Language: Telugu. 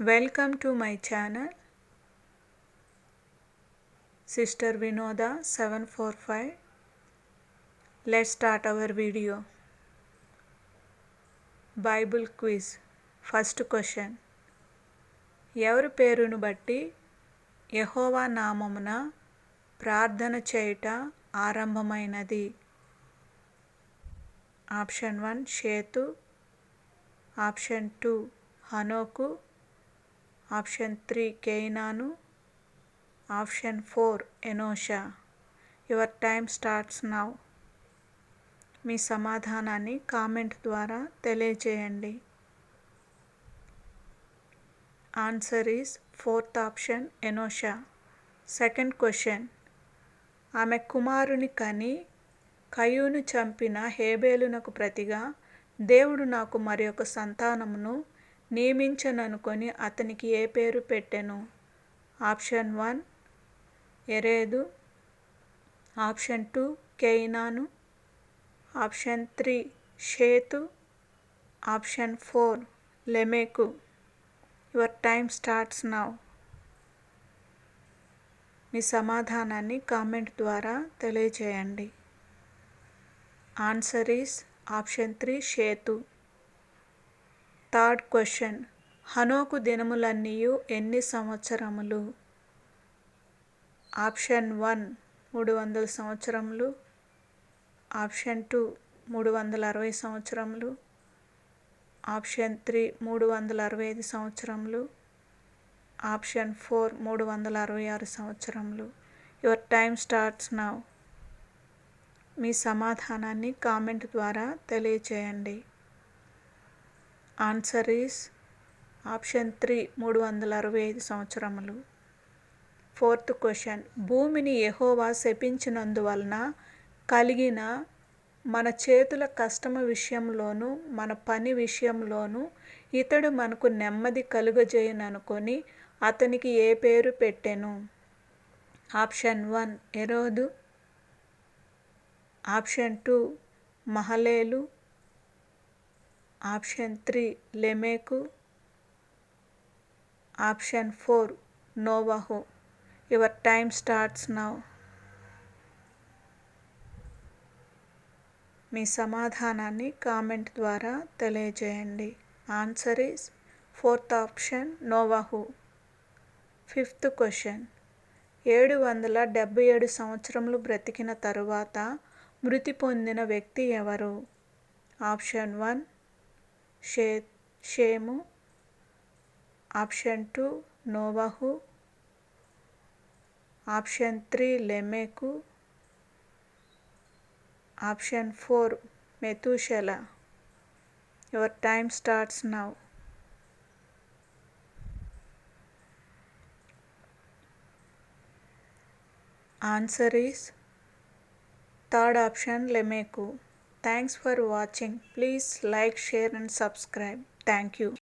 Welcome to my channel. Sister Vinoda seven four five. Let start our video bible quiz first question ఎవరి పేరును బట్టి యహోవా నామమున ప్రార్థన చేయుట ఆరంభమైనది? ఆప్షన్ వన్ షేతు ఆప్షన్ టూ హనోకు ఆప్షన్ త్రీ కేయినాను. Option four ఎనోషా. Your time starts now. మీ సమాధానాన్ని కామెంట్ ద్వారా తెలియజేయండి. Answer is fourth option ఎనోషా. Second question. ఆమె కుమారుని కని కయూను చంపిన హేబేలునకు ప్రతిగా దేవుడు నాకు మరి ఒక సంతానమును నియమించననుకొని అతనికి ఏ పేరు పెట్టెను? ఆప్షన్ వన్ ఎరేదు. ఆప్షన్ టూ కేయినాను. ఆప్షన్ త్రీ షేతు. Option four లెమేకు. Your time starts now. మీ సమాధానాన్ని కామెంట్ ద్వారా తెలియజేయండి. Answer is option three Seth. Third question. హనోకు దినములన్నీయు ఎన్ని సంవత్సరములు? ఆప్షన్ వన్ మూడు వందల సంవత్సరములు. ఆప్షన్ టూ మూడు వందల అరవై సంవత్సరములు. ఆప్షన్ త్రీ మూడు వందల అరవై ఐదు సంవత్సరములు. ఆప్షన్ ఫోర్ మూడు వందల అరవై ఆరు సంవత్సరములు. Your time starts now. మీ సమాధానాన్ని కామెంట్ ద్వారా తెలియచేయండి. ఆన్సర్ ఈస్ ఆప్షన్ త్రీ మూడు వందల అరవై ఐదు సంవత్సరములు. ఫోర్త్ క్వశ్చన్ భూమిని యహోవా శపించినందువలన కలిగిన మన చేతుల కష్టము విషయంలోనూ మన పని విషయంలోనూ ఇతడు మనకు నెమ్మది కలుగజేయననుకొని అతనికి ఏ పేరు పెట్టెను? ఆప్షన్ వన్ ఎరోదు ఆప్షన్ టూ మహలేలు ఆప్షన్ త్రీ లెమేకు. Option four Novahu. Your time starts now. మీ సమాధానాన్ని కామెంట్ ద్వారా తెలియజేయండి. Answer is fourth option Novahu. Fifth question. ఏడు వందల డెబ్బై ఏడు సంవత్సరములు బ్రతికిన తరువాత మృతి పొందిన వ్యక్తి ఎవరు? ఆప్షన్ వన్ షే షేము ఆప్షన్ టూ నోవహు ఆప్షన్ త్రీ లెమేకు option four Methuselah. Your time starts now. Answer is third option లెమేకు. Thanks for watching. Please like, share and subscribe. Thank you.